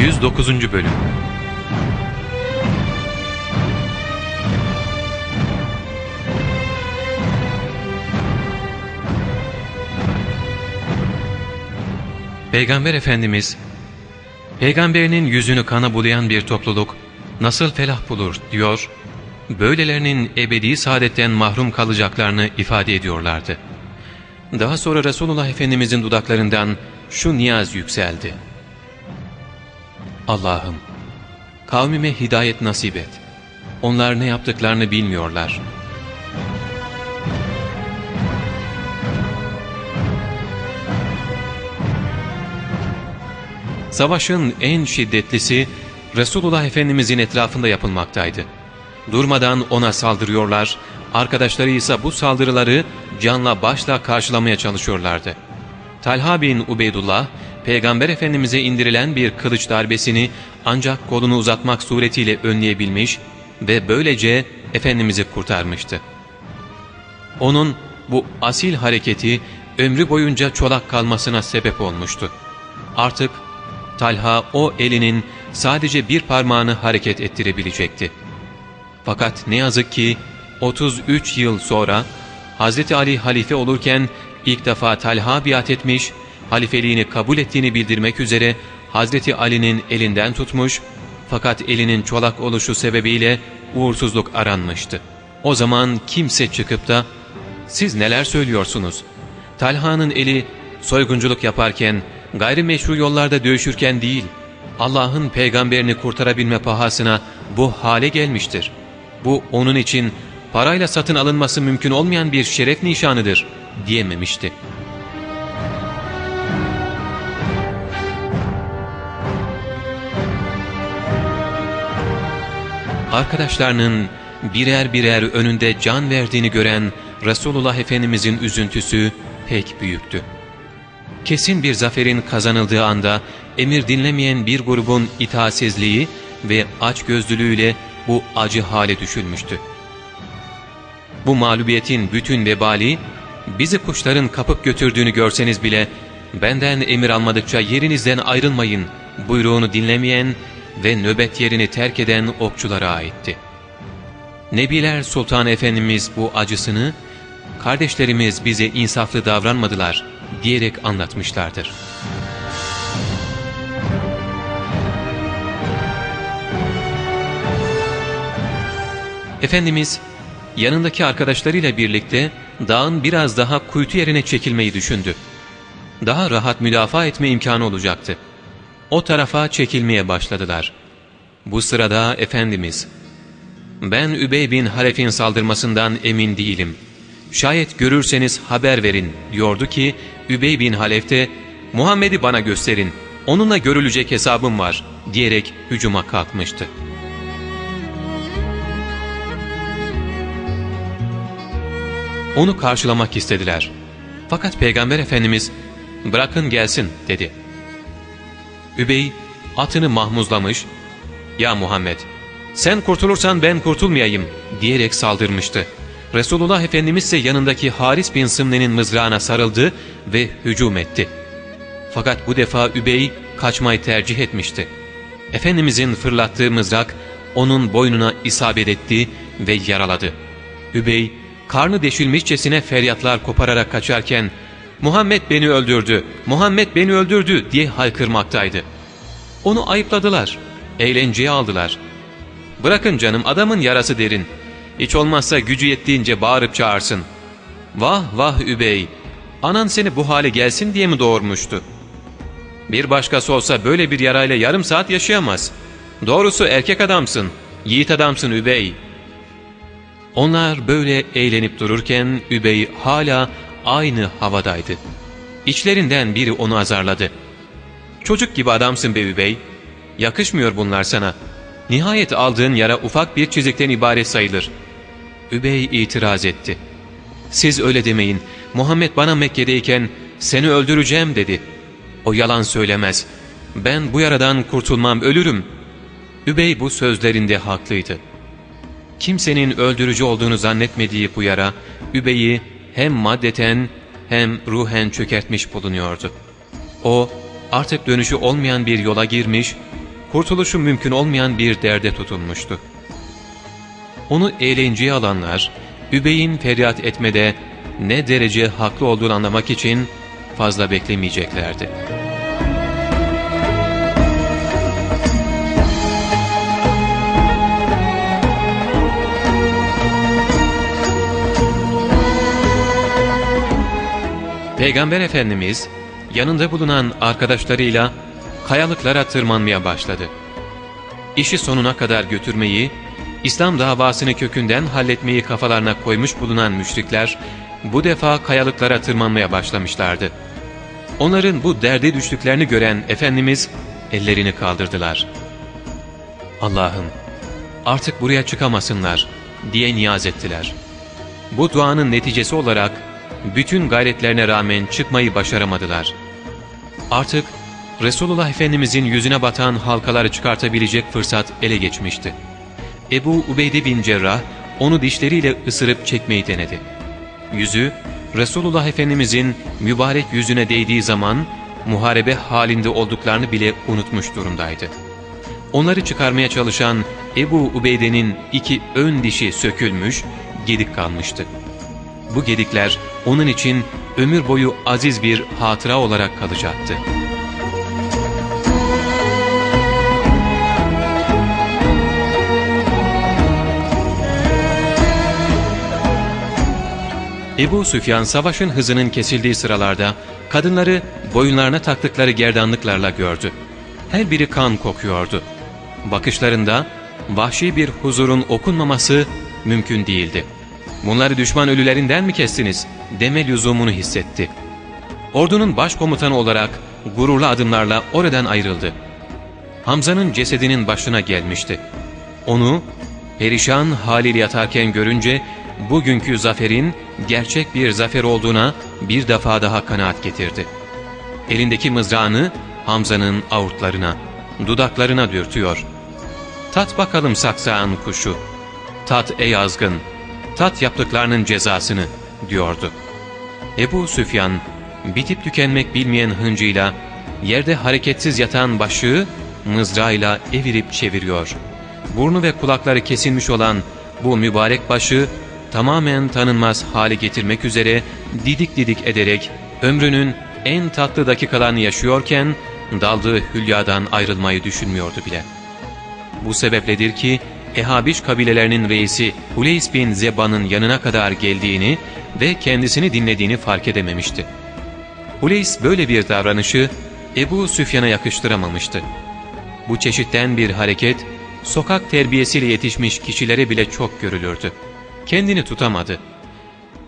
109. Bölüm Peygamber Efendimiz, Peygamberinin yüzünü kana bulayan bir topluluk nasıl felah bulur diyor, böylelerinin ebedi saadetten mahrum kalacaklarını ifade ediyorlardı. Daha sonra Resulullah Efendimizin dudaklarından şu niyaz yükseldi. Allah'ım, kavmime hidayet nasip et. Onlar ne yaptıklarını bilmiyorlar. Savaşın en şiddetlisi Resulullah Efendimizin etrafında yapılmaktaydı. Durmadan ona saldırıyorlar, arkadaşları ise bu saldırıları canla başla karşılamaya çalışıyorlardı. Talha bin Ubeydullah, Peygamber Efendimiz'e indirilen bir kılıç darbesini ancak kolunu uzatmak suretiyle önleyebilmiş ve böylece Efendimiz'i kurtarmıştı. Onun bu asil hareketi ömrü boyunca çolak kalmasına sebep olmuştu. Artık Talha o elinin sadece bir parmağını hareket ettirebilecekti. Fakat ne yazık ki 33 yıl sonra Hz. Ali halife olurken ilk defa Talha biat etmiş, halifeliğini kabul ettiğini bildirmek üzere Hz. Ali'nin elinden tutmuş fakat elinin çolak oluşu sebebiyle uğursuzluk aranmıştı. O zaman kimse çıkıp da ''Siz neler söylüyorsunuz? Talha'nın eli soygunculuk yaparken, gayrimeşru yollarda dövüşürken değil, Allah'ın peygamberini kurtarabilme pahasına bu hale gelmiştir. Bu onun için parayla satın alınması mümkün olmayan bir şeref nişanıdır.'' diyememişti. Arkadaşlarının birer birer önünde can verdiğini gören Resulullah Efendimizin üzüntüsü pek büyüktü. Kesin bir zaferin kazanıldığı anda emir dinlemeyen bir grubun itaatsizliği ve açgözlülüğüyle bu acı hale düşülmüştü. Bu mağlubiyetin bütün vebali bizi kuşların kapıp götürdüğünü görseniz bile benden emir almadıkça yerinizden ayrılmayın buyruğunu dinlemeyen ve nöbet yerini terk eden okçulara aitti. Nebiler Sultan Efendimiz bu acısını kardeşlerimiz bize insaflı davranmadılar diyerek anlatmışlardır. Efendimiz yanındaki arkadaşlarıyla birlikte dağın biraz daha kuytu yerine çekilmeyi düşündü. Daha rahat müdafaa etme imkanı olacaktı. O tarafa çekilmeye başladılar. Bu sırada Efendimiz, ''Ben Übey bin Halef'in saldırmasından emin değilim. Şayet görürseniz haber verin.'' diyordu ki Übey bin Halef de ''Muhammed'i bana gösterin, onunla görülecek hesabım var.'' diyerek hücuma kalkmıştı. Onu karşılamak istediler. Fakat Peygamber Efendimiz ''Bırakın gelsin.'' dedi. Übey atını mahmuzlamış, ''Ya Muhammed, sen kurtulursan ben kurtulmayayım.'' diyerek saldırmıştı. Resulullah Efendimiz ise yanındaki Haris bin Sımne'nin mızrağına sarıldı ve hücum etti. Fakat bu defa Übey kaçmayı tercih etmişti. Efendimizin fırlattığı mızrak onun boynuna isabet etti ve yaraladı. Übey karnı deşilmişçesine feryatlar kopararak kaçarken ''Muhammed beni öldürdü, Muhammed beni öldürdü'' diye haykırmaktaydı. Onu ayıpladılar, eğlenceye aldılar. ''Bırakın canım adamın yarası derin. Hiç olmazsa gücü yettiğince bağırıp çağırsın. Vah vah Übey, anan seni bu hale gelsin diye mi doğurmuştu? Bir başkası olsa böyle bir yarayla yarım saat yaşayamaz. Doğrusu erkek adamsın, yiğit adamsın Übey.'' Onlar böyle eğlenip dururken Übey hala aynı havadaydı. İçlerinden biri onu azarladı. ''Çocuk gibi adamsın be Übey. Yakışmıyor bunlar sana. Nihayet aldığın yara ufak bir çizikten ibaret sayılır.'' Übey itiraz etti. ''Siz öyle demeyin. Muhammed bana Mekke'deyken seni öldüreceğim dedi. O yalan söylemez. Ben bu yaradan kurtulmam ölürüm.'' Übey bu sözlerinde haklıydı. Kimsenin öldürücü olduğunu zannetmediği bu yara, Übey'i hem maddeten hem ruhen çökertmiş bulunuyordu. O artık dönüşü olmayan bir yola girmiş, kurtuluşu mümkün olmayan bir derde tutulmuştu. Onu eğlenceye alanlar, Übey'in feryat etmede ne derece haklı olduğunu anlamak için fazla beklemeyeceklerdi. Peygamber Efendimiz yanında bulunan arkadaşlarıyla kayalıklara tırmanmaya başladı. İşi sonuna kadar götürmeyi, İslam davasını kökünden halletmeyi kafalarına koymuş bulunan müşrikler bu defa kayalıklara tırmanmaya başlamışlardı. Onların bu derde düştüklerini gören Efendimiz ellerini kaldırdılar. Allah'ım artık buraya çıkamasınlar diye niyaz ettiler. Bu duanın neticesi olarak bütün gayretlerine rağmen çıkmayı başaramadılar. Artık Resulullah Efendimizin yüzüne batan halkaları çıkartabilecek fırsat ele geçmişti. Ebu Ubeyde bin Cerrah onu dişleriyle ısırıp çekmeyi denedi. Yüzü Resulullah Efendimizin mübarek yüzüne değdiği zaman muharebe halinde olduklarını bile unutmuş durumdaydı. Onları çıkarmaya çalışan Ebu Ubeyde'nin iki ön dişi sökülmüş, gedik kalmıştı. Bu gedikler onun için ömür boyu aziz bir hatıra olarak kalacaktı. Ebu Süfyan savaşın hızının kesildiği sıralarda kadınları boyunlarına taktıkları gerdanlıklarla gördü. Her biri kan kokuyordu. Bakışlarında vahşi bir huzurun okunmaması mümkün değildi. Bunları düşman ölülerinden mi kestiniz deme lüzumunu hissetti. Ordunun başkomutanı olarak gururlu adımlarla oradan ayrıldı. Hamza'nın cesedinin başına gelmişti. Onu perişan haliyle yatarken görünce bugünkü zaferin gerçek bir zafer olduğuna bir defa daha kanaat getirdi. Elindeki mızrağını Hamza'nın avurtlarına, dudaklarına dürtüyor. ''Tat bakalım saksağın kuşu, tat ey azgın, tat yaptıklarının cezasını.'' diyordu. Ebu Süfyan, bitip tükenmek bilmeyen hıncıyla, yerde hareketsiz yatan başı mızrağıyla evirip çeviriyor. Burnu ve kulakları kesilmiş olan bu mübarek başı tamamen tanınmaz hale getirmek üzere didik didik ederek ömrünün en tatlı dakikalarını yaşıyorken daldığı hülyadan ayrılmayı düşünmüyordu bile. Bu sebepledir ki Ehabiş kabilelerinin reisi Huleys bin Zeba'nın yanına kadar geldiğini ve kendisini dinlediğini fark edememişti. Huleys böyle bir davranışı Ebu Süfyan'a yakıştıramamıştı. Bu çeşitten bir hareket sokak terbiyesiyle yetişmiş kişilere bile çok görülürdü kendini tutamadı.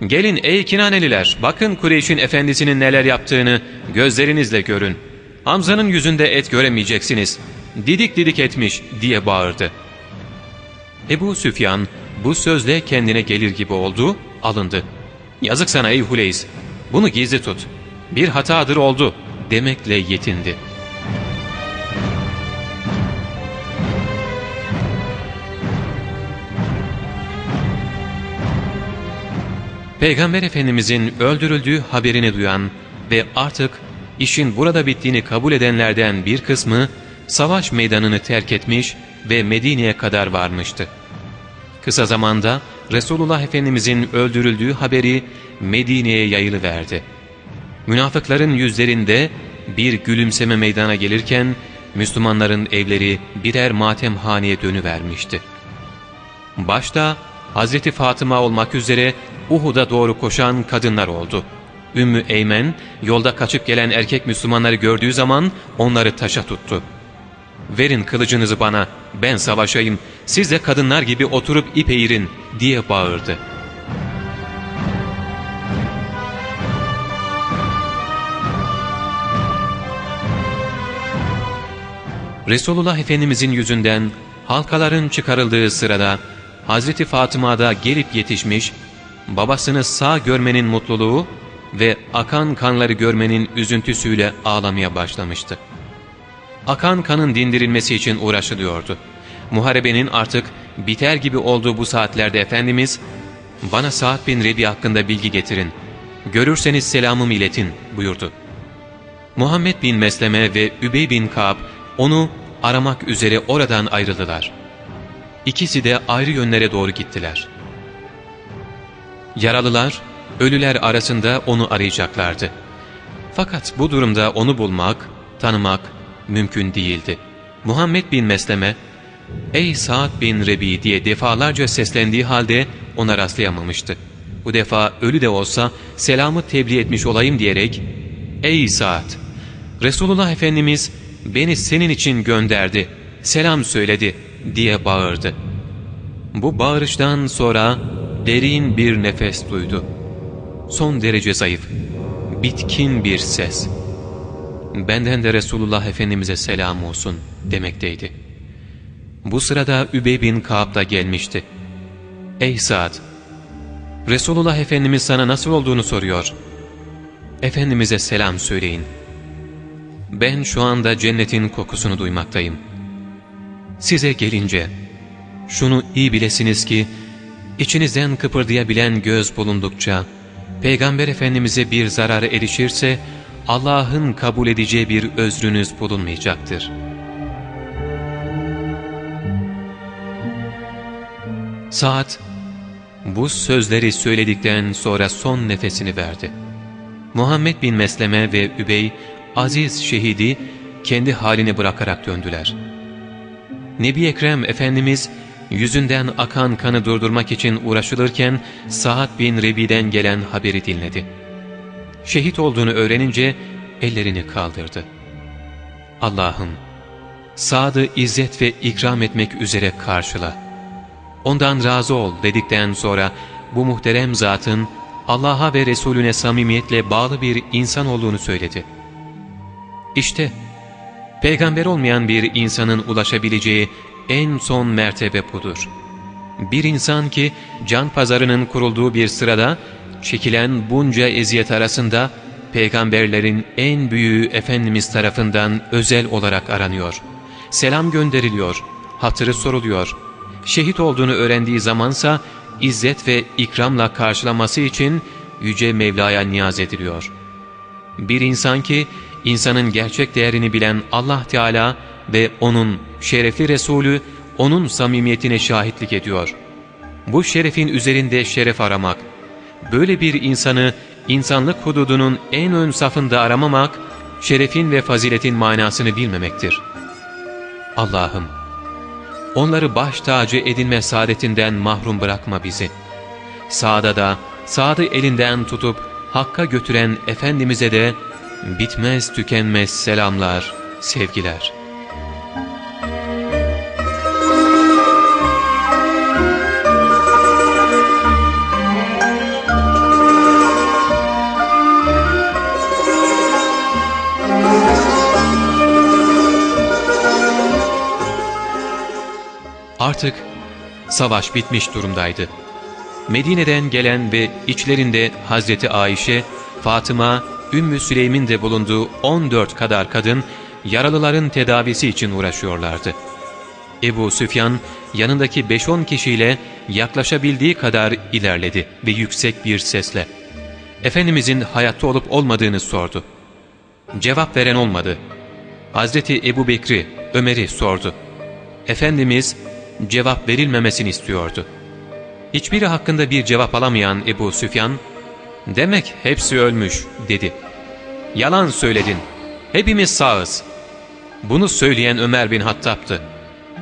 ''Gelin ey Kinaneliler, bakın Kureyş'in efendisinin neler yaptığını gözlerinizle görün. Hamza'nın yüzünde et göremeyeceksiniz. Didik didik etmiş.'' diye bağırdı. Ebu Süfyan bu sözle kendine gelir gibi oldu, alındı. ''Yazık sana ey Huleys, bunu gizli tut. Bir hatadır oldu.'' demekle yetindi.'' Peygamber Efendimizin öldürüldüğü haberini duyan ve artık işin burada bittiğini kabul edenlerden bir kısmı savaş meydanını terk etmiş ve Medine'ye kadar varmıştı. Kısa zamanda Resulullah Efendimizin öldürüldüğü haberi Medine'ye yayılıverdi. Münafıkların yüzlerinde bir gülümseme meydana gelirken Müslümanların evleri birer matemhaneye dönüvermişti. Başta Hazreti Fatıma olmak üzere Uhud'a doğru koşan kadınlar oldu. Ümmü Eymen yolda kaçıp gelen erkek Müslümanları gördüğü zaman onları taşa tuttu. ''Verin kılıcınızı bana, ben savaşayım, siz de kadınlar gibi oturup ip eğirin.'' diye bağırdı. Resulullah Efendimizin yüzünden halkaların çıkarıldığı sırada Hazreti Fatıma da gelip yetişmiş babasını sağ görmenin mutluluğu ve akan kanları görmenin üzüntüsüyle ağlamaya başlamıştı. Akan kanın dindirilmesi için uğraşılıyordu. Muharebenin artık biter gibi olduğu bu saatlerde Efendimiz, ''Bana Sa'd bin Rebi hakkında bilgi getirin, görürseniz selamımı iletin.'' buyurdu. Muhammed bin Mesleme ve Übey bin Ka'b onu aramak üzere oradan ayrıldılar. İkisi de ayrı yönlere doğru gittiler. Yaralılar, ölüler arasında onu arayacaklardı. Fakat bu durumda onu bulmak, tanımak mümkün değildi. Muhammed bin Mesleme, ''Ey Sa'd bin Rebi'' diye defalarca seslendiği halde ona rastlayamamıştı. Bu defa ölü de olsa selamı tebliğ etmiş olayım diyerek, ''Ey Sa'd, Resulullah Efendimiz beni senin için gönderdi, selam söyledi.'' diye bağırdı. Bu bağırıştan sonra derin bir nefes duydu. Son derece zayıf, bitkin bir ses. Benden de Resulullah Efendimiz'e selam olsun demekteydi. Bu sırada Übey bin Kaab da gelmişti. Ey Sa'd! Resulullah Efendimiz sana nasıl olduğunu soruyor. Efendimiz'e selam söyleyin. Ben şu anda cennetin kokusunu duymaktayım. Size gelince, şunu iyi bilesiniz ki, içinizden kıpırdayabilen göz bulundukça, Peygamber Efendimiz'e bir zararı erişirse, Allah'ın kabul edeceği bir özrünüz bulunmayacaktır. Saat, bu sözleri söyledikten sonra son nefesini verdi. Muhammed bin Mesleme ve Übey, aziz şehidi kendi halini bırakarak döndüler. Nebi Ekrem Efendimiz, yüzünden akan kanı durdurmak için uğraşılırken Sa'd bin Rebi'den gelen haberi dinledi. Şehit olduğunu öğrenince ellerini kaldırdı. Allah'ım, Sa'd'ı izzet ve ikram etmek üzere karşıla. Ondan razı ol dedikten sonra bu muhterem zatın Allah'a ve Resulüne samimiyetle bağlı bir insan olduğunu söyledi. İşte peygamber olmayan bir insanın ulaşabileceği en son mertebe budur. Bir insan ki can pazarının kurulduğu bir sırada çekilen bunca eziyet arasında peygamberlerin en büyüğü Efendimiz tarafından özel olarak aranıyor. Selam gönderiliyor, hatırı soruluyor. Şehit olduğunu öğrendiği zamansa izzet ve ikramla karşılaması için Yüce Mevla'ya niyaz ediliyor. Bir insan ki insanın gerçek değerini bilen Allah Teala ve O'nun şerefli Resulü O'nun samimiyetine şahitlik ediyor. Bu şerefin üzerinde şeref aramak, böyle bir insanı insanlık hududunun en ön safında aramamak, şerefin ve faziletin manasını bilmemektir. Allah'ım, onları baş tacı edinme saadetinden mahrum bırakma bizi. Sağda da, sağdı elinden tutup Hakk'a götüren Efendimiz'e de bitmez tükenmez selamlar, sevgiler. Artık savaş bitmiş durumdaydı. Medine'den gelen ve içlerinde Hazreti Ayşe, Fatıma, Ümmü Süleym'in de bulunduğu 14 kadar kadın yaralıların tedavisi için uğraşıyorlardı. Ebu Süfyan yanındaki 5-10 kişiyle yaklaşabildiği kadar ilerledi ve yüksek bir sesle Efendimizin hayatta olup olmadığını sordu. Cevap veren olmadı. Hazreti Ebu Bekri, Ömer'i sordu. Efendimiz cevap verilmemesini istiyordu. Hiçbiri hakkında bir cevap alamayan Ebu Süfyan, ''Demek hepsi ölmüş.'' dedi. ''Yalan söyledin. Hepimiz sağız.'' Bunu söyleyen Ömer bin Hattab'tı.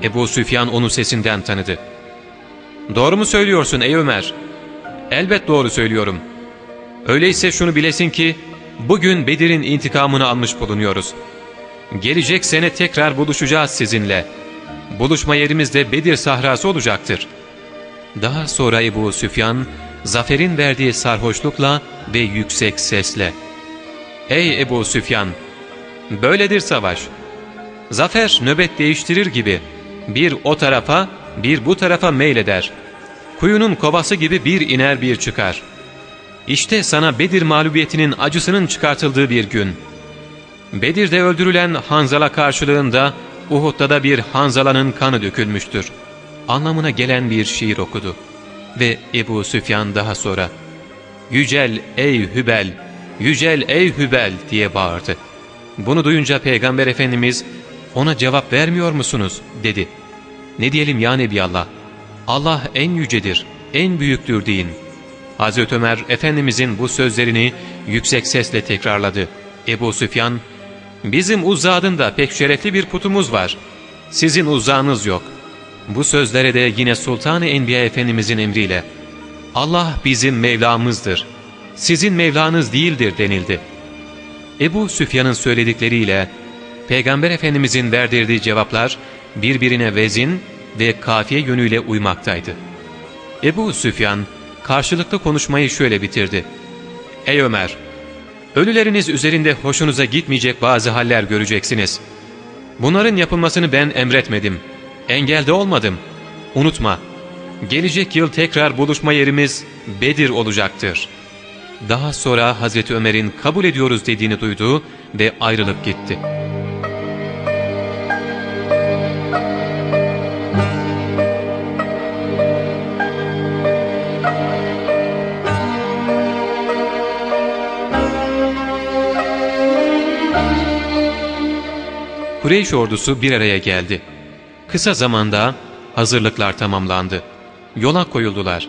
Ebu Süfyan onu sesinden tanıdı. ''Doğru mu söylüyorsun ey Ömer?'' ''Elbet doğru söylüyorum. Öyleyse şunu bilesin ki, bugün Bedir'in intikamını almış bulunuyoruz. Gelecek sene tekrar buluşacağız sizinle.'' Buluşma yerimiz de Bedir sahrası olacaktır. Daha sonra Ebu Süfyan, zaferin verdiği sarhoşlukla ve yüksek sesle, ''Ey Ebu Süfyan, böyledir savaş. Zafer nöbet değiştirir gibi bir o tarafa bir bu tarafa meyleder. Kuyunun kovası gibi bir iner bir çıkar. İşte sana Bedir mağlubiyetinin acısının çıkartıldığı bir gün. Bedir'de öldürülen Hanzala karşılığında Uhud'da da bir Hanzala'nın kanı dökülmüştür. Anlamına gelen bir şiir okudu. Ve Ebu Süfyan daha sonra Yücel ey Hübel, yücel ey Hübel diye bağırdı. Bunu duyunca Peygamber Efendimiz ona cevap vermiyor musunuz? dedi. Ne diyelim ya Nebiallah? Allah en yücedir, en büyüktür deyin. Hazreti Ömer Efendimizin bu sözlerini yüksek sesle tekrarladı. Ebu Süfyan, bizim Uzza adında pek şerefli bir putumuz var. Sizin uzağınız yok. Bu sözlere de yine Sultan-ı Enbiya Efendimizin emriyle, Allah bizim Mevlamızdır, sizin Mevlanız değildir denildi. Ebu Süfyan'ın söyledikleriyle Peygamber Efendimizin verdirdiği cevaplar birbirine vezin ve kafiye yönüyle uymaktaydı. Ebu Süfyan karşılıklı konuşmayı şöyle bitirdi. Ey Ömer! Ölüleriniz üzerinde hoşunuza gitmeyecek bazı haller göreceksiniz. Bunların yapılmasını ben emretmedim. Engelde olmadım. Unutma, gelecek yıl tekrar buluşma yerimiz Bedir olacaktır. Daha sonra Hazreti Ömer'in kabul ediyoruz dediğini duydu ve ayrılıp gitti. Kureyş ordusu bir araya geldi. Kısa zamanda hazırlıklar tamamlandı. Yola koyuldular.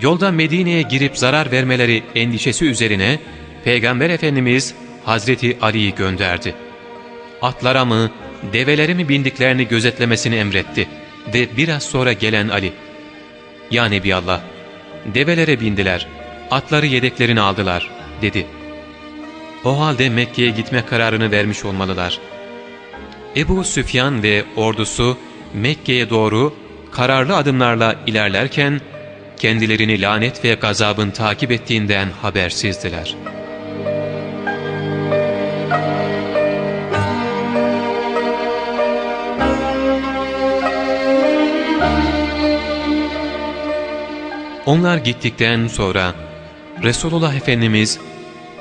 Yolda Medine'ye girip zarar vermeleri endişesi üzerine Peygamber Efendimiz Hazreti Ali'yi gönderdi. Atlara mı, develere mi bindiklerini gözetlemesini emretti ve biraz sonra gelen Ali, ''Ya Nebiallah, develere bindiler, atları yedeklerini aldılar.'' dedi. O halde Mekke'ye gitme kararını vermiş olmalılar. Ebu Süfyan ve ordusu Mekke'ye doğru kararlı adımlarla ilerlerken, kendilerini lanet ve gazabın takip ettiğinden habersizdiler. Onlar gittikten sonra Resulullah Efendimiz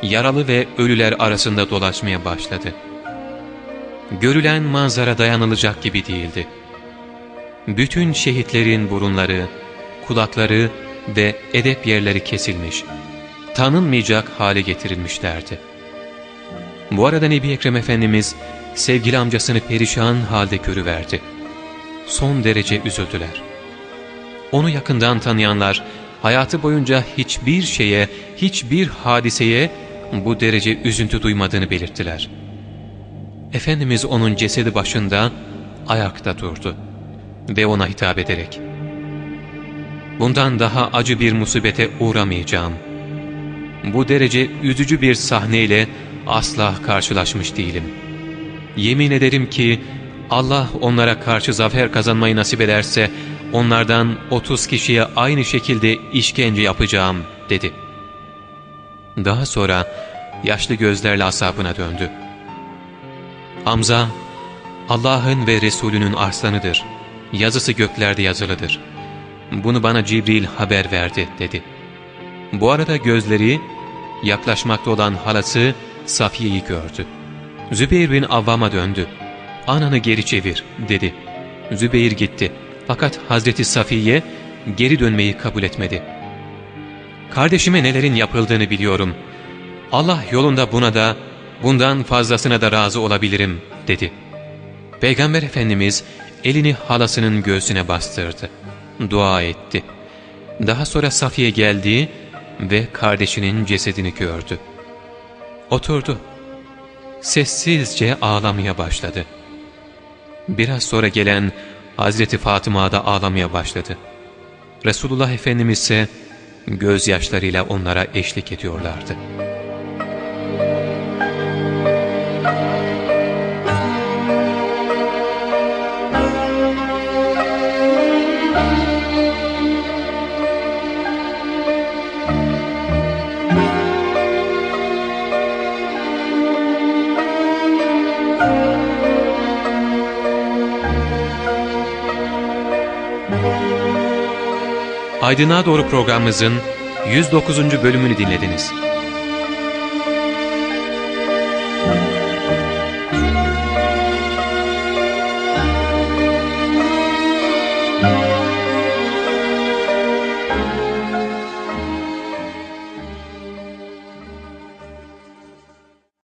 yaralı ve ölüler arasında dolaşmaya başladı. Görülen manzara dayanılacak gibi değildi. Bütün şehitlerin burunları, kulakları ve edep yerleri kesilmiş, tanınmayacak hale getirilmişlerdi. Bu arada Nebi Ekrem Efendimiz sevgili amcasını perişan halde görüverdi. Son derece üzüldüler. Onu yakından tanıyanlar hayatı boyunca hiçbir şeye, hiçbir hadiseye bu derece üzüntü duymadığını belirttiler. Efendimiz onun cesedi başında ayakta durdu ve ona hitap ederek bundan daha acı bir musibete uğramayacağım. Bu derece üzücü bir sahneyle asla karşılaşmış değilim. Yemin ederim ki Allah onlara karşı zafer kazanmayı nasip ederse onlardan 30 kişiye aynı şekilde işkence yapacağım dedi. Daha sonra yaşlı gözlerle asabına döndü. Hamza, Allah'ın ve Resulünün arslanıdır. Yazısı göklerde yazılıdır. Bunu bana Cibril haber verdi dedi. Bu arada gözleri yaklaşmakta olan halası Safiye'yi gördü. Zübeyir bin Avvam'a döndü. Ananı geri çevir dedi. Zübeyir gitti. Fakat Hazreti Safiye geri dönmeyi kabul etmedi. Kardeşime nelerin yapıldığını biliyorum. Allah yolunda buna da bundan fazlasına da razı olabilirim dedi. Peygamber Efendimiz elini halasının göğsüne bastırdı. Dua etti. Daha sonra Safiye geldi ve kardeşinin cesedini gördü. Oturdu. Sessizce ağlamaya başladı. Biraz sonra gelen Hazreti Fatıma da ağlamaya başladı. Resulullah Efendimiz ise gözyaşlarıyla onlara eşlik ediyorlardı. Aydınlığa Doğru programımızın 109. bölümünü dinlediniz.